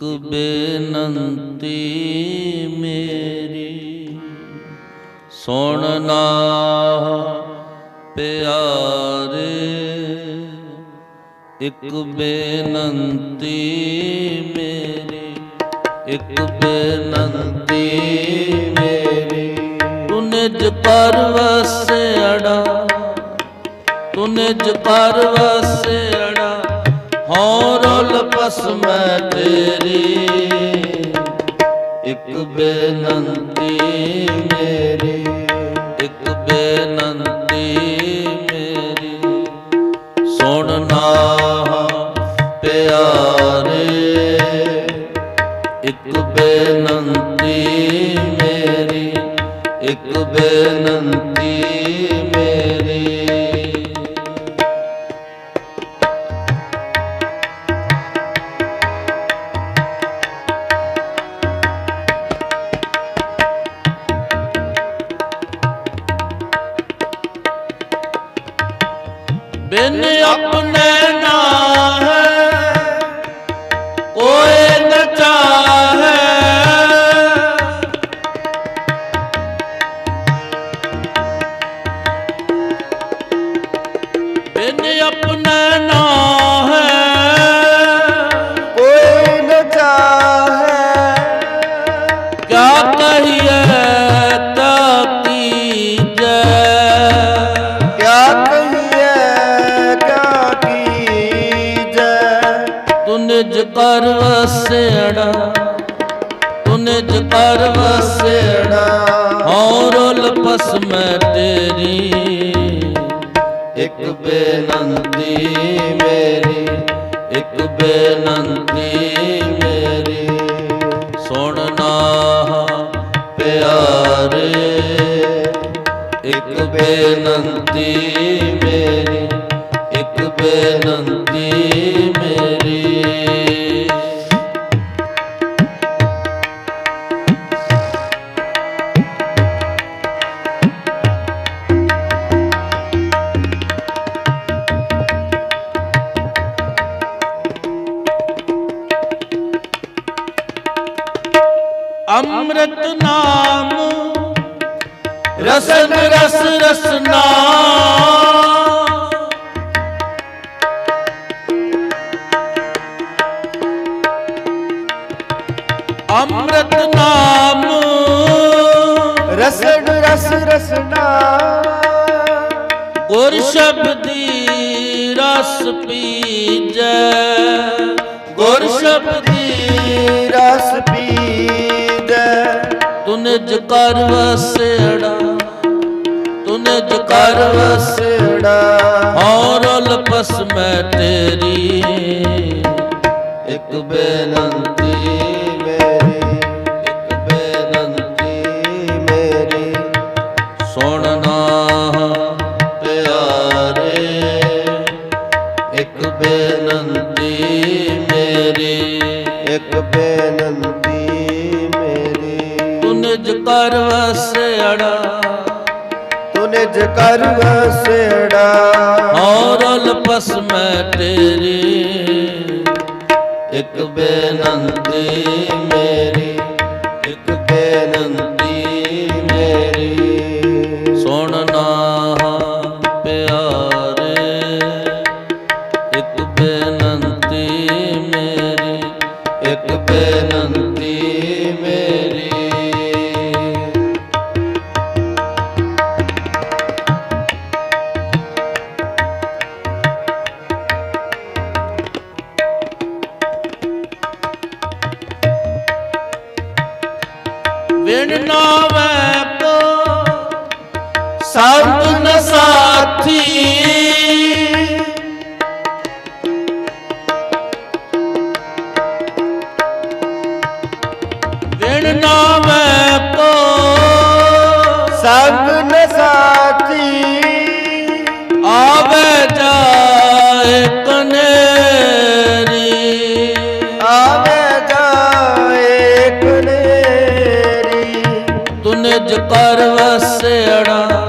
ਇਕ ਮੇਰੀ। ਸੁਣਨਾ ਪਿਆਰੇ, ਇੱਕ ਬੇਨੰਤੀ ਮੇਰੀ, ਇੱਕ ਬੇਨੰਤੀ ਮੇਰੀ। ਤੂੰ ਨਿਜ ਪਰ ਵਸੜਾ ਤੂੰ ਨਿਜ ਹਉ ਰੁਲ ਪਸ ਤੇਰੀ। ਇੱਕ ਬੇਨੰਤੀ ਮੇਰੀ, ਇੱਕ ਬੇਨੰਤੀ ਮੇਰੀ। ਸੁਣਨਾ ਪਿਆਰੇ, ਇਕ ਬੇਨੰਤੀ ਮੇਰੀ, ਇੱਕ ਬੇਨੰਤੀ ਬਿਨ ਆਪਣੇ ਵਸੜਾ ਤੂੰ ਨਿਜ ਕਰ ਵਸੜਾ ਹਉ ਰੁਲ ਪਸ ਮੈਂ ਤੇਰੀ। ਇੱਕ ਬੇਨੰਤੀ ਮੇਰੀ, ਇੱਕ ਬੇਨੰਤੀ ਮੇਰੀ। ਸੁਣਨਾ ਪਿਆਰੇ, ਇੱਕ ਬੇਨੰਤੀ ਮੇਰੀ, ਇੱਕ ਬੇਨੰਤੀ ਅੰਮ੍ਰਿਤ ਨਾਮ। ਰਸਨ ਰਸ ਰਸਨਾ ਅੰਮ੍ਰਿਤ ਨਾਮ। ਰਸਨ ਰਸ ਰਸਨਾ ਗੁਰ ਸ਼ਬਦੀ ਰਸ ਪੀਜੈ। ਗੁਰ ਸ਼ਬਦੀ ਰਸ ਪੀਜੈ ਤੂੰ ਨਿਜ ਕਰ ਵਸੜਾ ਤੂੰ ਨਿਜ ਕਰ ਵਸੜਾ ਔਰ ਲਪਸ ਮੈਂ ਤੇਰੀ, ਇੱਕ ਬੇਨਤੀ ਮੇਰੀ, ਇੱਕ ਬੇਨੰਤੀ ਮੇਰੀ। ਸੁਣਨਾ ਪਿਆਰੇ, ਇੱਕ ਬੇਨਤੀ ਮੇਰੀ, ਇੱਕ ਬੇਨਤੀ ਕਰ ਵਸੜਾ ਤੂੰ ਨਿਜ ਕਰ ਵਸੜਾ ਔਰ ਲਪਸ ਮੈਂ ਤੇਰੀ ਇੱਕ ਬੇਨੰਤੀ ਮੇਰੀ ਇੱਕ ਬੇਨੰਤੀ ਮੇਰੀ ਸੁਣਨਾ ਪਿਆਰੇ ਇੱਕ ਬੇਨੰਤੀ ਮੇਰੀ ਇੱਕ ਵਿਣ ਨਾਵੇਂ ਕੋ ਸੰਤ ਨ ਸਾਥੀ। ਵਿਣ ਨਾਵੇਂ ਕੋ ਸੰਗ ਤੂੰ ਕਰ ਵਸੜਾ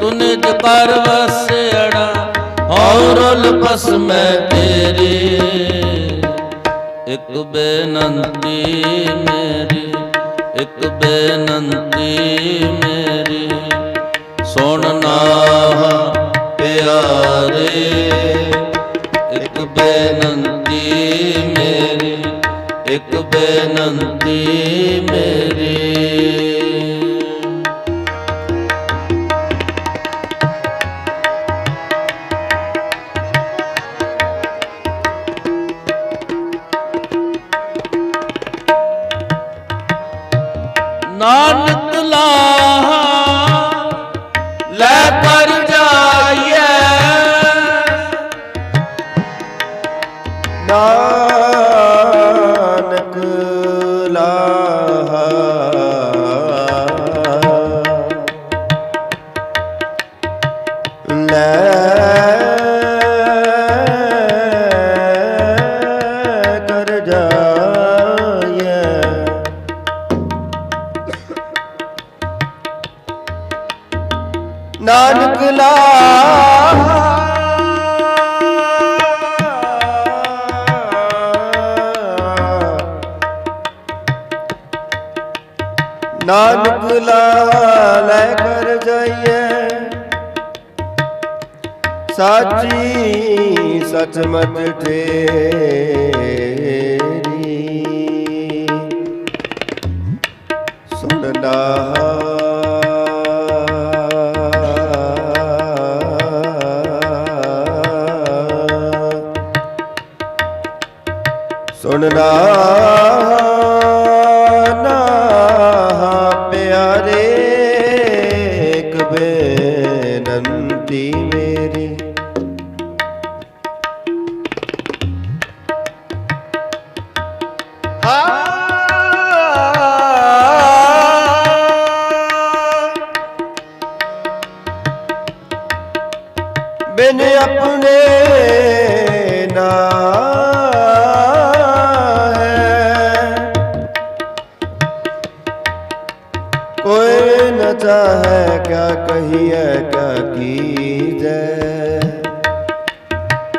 ਤੂੰ ਨਿਜ ਕਰ ਵਸੜਾ ਔਰ ਲਪਸ ਮੈਂ ਤੇਰੀ, ਇੱਕ ਬੇਨੰਤੀ ਮੇਰੀ, ਇੱਕ ਬੇਨੰਤੀ ਮੇਰੀ ਸੁਣਨਾ ਪਿਆਰੇ, ਇੱਕ ਬੇਨੰਤੀ ਮੇਰੀ, ਇੱਕ ਬੇਨੰਤੀ ਮੇਰੀ। ਲੈ ਕਰ ਜਾਈਏ। ਨਾਨਕ ਲਾ ਨਾਨਕ ਲਾ ਲੈ ਕਰ ਜਾਈਏ। ਸਾਚੀ ਸਚਮਤ ਠੇਰੀ। ਸੁਣਨਾ ਸੁਣਨਾ ਆਪਣੇ ਨਾ ਕੋਈ ਨ ਚਾਹੇ ਕਿਆ ਕਹੀਏ, ਕਿਆ ਕੀਜੈ।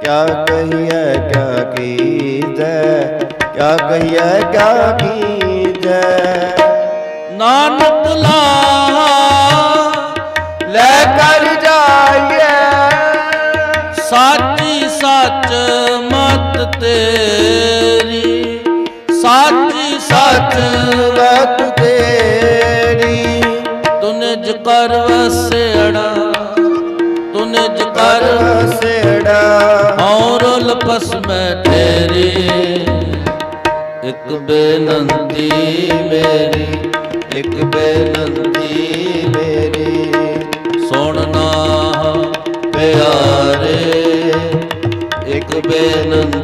ਕਿਆ ਕਹੀਏ, ਕਿਆ ਕੀਜੈ। ਕਿਆ ਕਹੀਏ, ਕਿਆ ਕੀਜੈ। ਨਾਨਕ ਲਾਹਾ, ਲੈ ਕਰ ਤੇਰੀ, ਸਾਚੀ ਸੱਚ ਸਤ ਤੇਰੀ। ਤੂੰ ਨਿਜ ਕਰ ਵਸੇੜਾ, ਤੂੰ ਨਿਜ ਕਰ ਸੇੜਾ ਔਰ ਲਪਸ ਮੈਂ ਤੇਰੀ, ਇੱਕ ਬੇਨੰਤੀ ਮੇਰੀ, ਇੱਕ ਬੇਨੰਤੀ ਮੇਰੀ। ਸੁਣਨਾ ਪਿਆਰੇ, ਇੱਕ ਬੇਨੰਤੀ